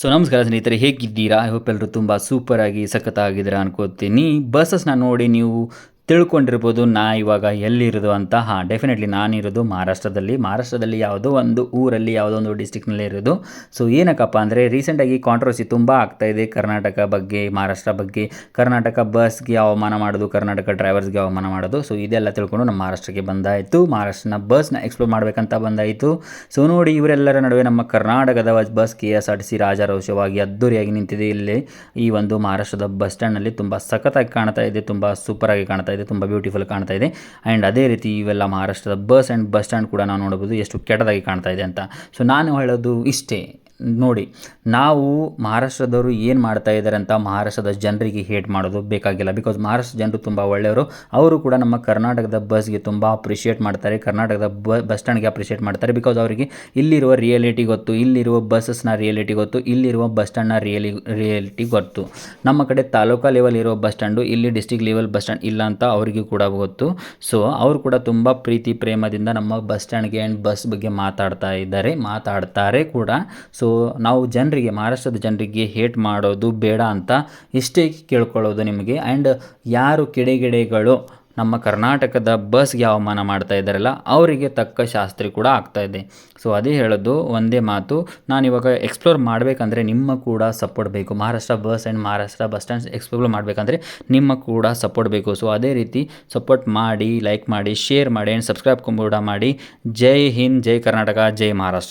So ನಮಸ್ಕಾರ ಸ್ನೇಹಿತರೆ ಹೇಗಿದ್ದೀರಾ? ಐ ಹೋಪ್ ಎಲ್ಲರೂ ತುಂಬ ಸೂಪರಾಗಿ ಸಖತ್ತಾಗಿದ್ದೀರಾ ಅನ್ಕೋತೀನಿ. ಬಸ್ಸಸ್ನ ನೋಡಿ ನೀವು ತಿಳ್ಕೊಂಡಿರ್ಬೋದು, ನಾ ಇವಾಗ ಎಲ್ಲಿರೋದು ಅಂತ. ಹಾಂ ಡೆಫಿನೆಟ್ಲಿ ನಾನಿರೋದು ಮಹಾರಾಷ್ಟ್ರದಲ್ಲಿ. ಮಹಾರಾಷ್ಟ್ರದಲ್ಲಿ ಯಾವುದೋ ಒಂದು ಊರಲ್ಲಿ, ಯಾವುದೋ ಒಂದು ಡಿಸ್ಟಿಕ್ನಲ್ಲಿ ಇರೋದು. ಸೊ ಏನಕ್ಕಪ್ಪ ಅಂದರೆ ರೀಸೆಂಟಾಗಿ ಕಾಂಟ್ರವರ್ಸಿ ತುಂಬ ಆಗ್ತಾ ಇದೆ ಕರ್ನಾಟಕ ಬಗ್ಗೆ, ಮಹಾರಾಷ್ಟ್ರ ಬಗ್ಗೆ. ಕರ್ನಾಟಕ ಬಸ್ಗೆ ಅವಮಾನ ಮಾಡೋದು, ಕರ್ನಾಟಕ ಡ್ರೈವರ್ಸ್ಗೆ ಅವಮಾನ ಮಾಡೋದು. ಸೊ ಇದೆಲ್ಲ ತಿಳ್ಕೊಂಡು ನಮ್ಮ ಮಹಾರಾಷ್ಟ್ರಕ್ಕೆ ಬಂದಾಯಿತು. ಮಹಾರಾಷ್ಟ್ರನ ಬಸ್ನ ಎಕ್ಸ್ಪ್ಲೋರ್ ಮಾಡಬೇಕಂತ ಬಂದಾಯಿತು. ಸೊ ನೋಡಿ ಇವರೆಲ್ಲರ ನಡುವೆ ನಮ್ಮ ಕರ್ನಾಟಕದ bus K S R T C ರಾಜಾರೋಷವಾಗಿ ಅದ್ದೂರಿಯಾಗಿ ನಿಂತಿದೆ ಇಲ್ಲಿ. ಈ ಒಂದು ಮಹಾರಾಷ್ಟ್ರದ ಬಸ್ ಸ್ಟ್ಯಾಂಡ್ನಲ್ಲಿ ತುಂಬ ಸಖತ್ತಾಗಿ ಕಾಣ್ತಾ ಇದೆ, ತುಂಬ ಸೂಪರಾಗಿ ಕಾಣ್ತಾ ಇದೆ, ತುಂಬ ಬ್ಯೂಟಿಫುಲ್ ಕಾಣ್ತಾ ಇದೆ. ಆ್ಯಂಡ್ ಅದೇ ರೀತಿ ಇವೆಲ್ಲ ಮಹಾರಾಷ್ಟ್ರದ ಬಸ್ ಆ್ಯಂಡ್ ಬಸ್ ಸ್ಟ್ಯಾಂಡ್ ಕೂಡ ನಾವು ನೋಡಬಹುದು, ಎಷ್ಟು ಕೆಟ್ಟದಾಗಿ ಕಾಣ್ತಾ ಇದೆ ಅಂತ. ಸೊ ನಾನು ಹೇಳೋದು ಇಷ್ಟೇ. ನೋಡಿ, ನಾವು ಮಹಾರಾಷ್ಟ್ರದವರು ಏನು ಮಾಡ್ತಾ ಇದ್ದಾರೆ ಅಂತ ಮಹಾರಾಷ್ಟ್ರದ ಜನರಿಗೆ ಹೇಟ್ ಮಾಡೋದು ಬೇಕಾಗಿಲ್ಲ. ಬಿಕಾಸ್ ಮಹಾರಾಷ್ಟ್ರ ಜನರು ತುಂಬ ಒಳ್ಳೆಯವರು. ಅವರು ಕೂಡ ನಮ್ಮ ಕರ್ನಾಟಕದ ಬಸ್ಗೆ ತುಂಬ ಅಪ್ರಿಷಿಯೇಟ್ ಮಾಡ್ತಾರೆ. ಕರ್ನಾಟಕದ ಬಸ್ ಸ್ಟ್ಯಾಂಡ್ಗೆ ಅಪ್ರಿಷಿಯೇಟ್ ಮಾಡ್ತಾರೆ. ಬಿಕಾಸ್ ಅವರಿಗೆ ಇಲ್ಲಿರುವ ರಿಯಾಲಿಟಿ ಗೊತ್ತು, ಇಲ್ಲಿರುವ ಬಸ್ಸಸ್ನ ರಿಯಾಲಿಟಿ ಗೊತ್ತು, ಇಲ್ಲಿರುವ ಬಸ್ ಸ್ಟ್ಯಾಂಡ್ನ ರಿಯಲಿ ರಿಯಾಲಿಟಿ ಗೊತ್ತು. ನಮ್ಮ ಕಡೆ ತಾಲೂಕಾ ಲೆವೆಲ್ ಇರುವ ಬಸ್ ಸ್ಟ್ಯಾಂಡು ಇಲ್ಲಿ ಡಿಸ್ಟಿಕ್ ಲೆವೆಲ್ ಬಸ್ ಸ್ಟ್ಯಾಂಡ್ ಇಲ್ಲ ಅಂತ ಅವರಿಗೂ ಕೂಡ ಗೊತ್ತು. ಸೊ ಅವರು ಕೂಡ ತುಂಬ ಪ್ರೀತಿ, ಪ್ರೇಮದಿಂದ ನಮ್ಮ ಬಸ್ ಸ್ಟ್ಯಾಂಡ್ಗೆ ಆ್ಯಂಡ್ ಬಸ್ ಬಗ್ಗೆ ಮಾತಾಡ್ತಾ ಇದ್ದಾರೆ, ಮಾತಾಡ್ತಾರೆ ಕೂಡ. ಸೊ ನಾವು ಜನರಿಗೆ, ಮಹಾರಾಷ್ಟ್ರದ ಜನರಿಗೆ ಹೇಟ್ ಮಾಡೋದು ಬೇಡ ಅಂತ ಇಷ್ಟೇ ಕೇಳ್ಕೊಳ್ಳೋದು ನಿಮಗೆ. ಆ್ಯಂಡ್ ಯಾರು ಕಿಡೆಗಿಡೆಗಳು ನಮ್ಮ ಕರ್ನಾಟಕದ ಬಸ್ಗೆ ಅವಮಾನ ಮಾಡ್ತಾ ಇದ್ದಾರಲ್ಲ, ಅವರಿಗೆ ತಕ್ಕ ಶಾಸ್ತ್ರಿ ಕೂಡ ಆಗ್ತಾ ಇದೆ. ಸೊ ಅದೇ ಹೇಳೋದು ಒಂದೇ ಮಾತು. ನಾನು ಇವಾಗ ಎಕ್ಸ್ಪ್ಲೋರ್ ಮಾಡಬೇಕಂದ್ರೆ ನಿಮ್ಮ ಕೂಡ ಸಪೋರ್ಟ್ ಬೇಕು. Maharashtra bus and Maharashtra bus stands explore ಮಾಡಬೇಕಂದ್ರೆ ನಿಮ್ಮ ಕೂಡ ಸಪೋರ್ಟ್ ಬೇಕು. ಸೊ ಅದೇ ರೀತಿ ಸಪೋರ್ಟ್ ಮಾಡಿ ಲೈಕ್ ಮಾಡಿ ಶೇರ್ ಮಾಡಿ ಆ್ಯಂಡ್ ಸಬ್ಸ್ಕ್ರೈಬ್ ಕೂಡ ಮಾಡಿ. ಜೈ ಹಿಂದ್, ಜೈ ಕರ್ನಾಟಕ, ಜೈ ಮಹಾರಾಷ್ಟ್ರ.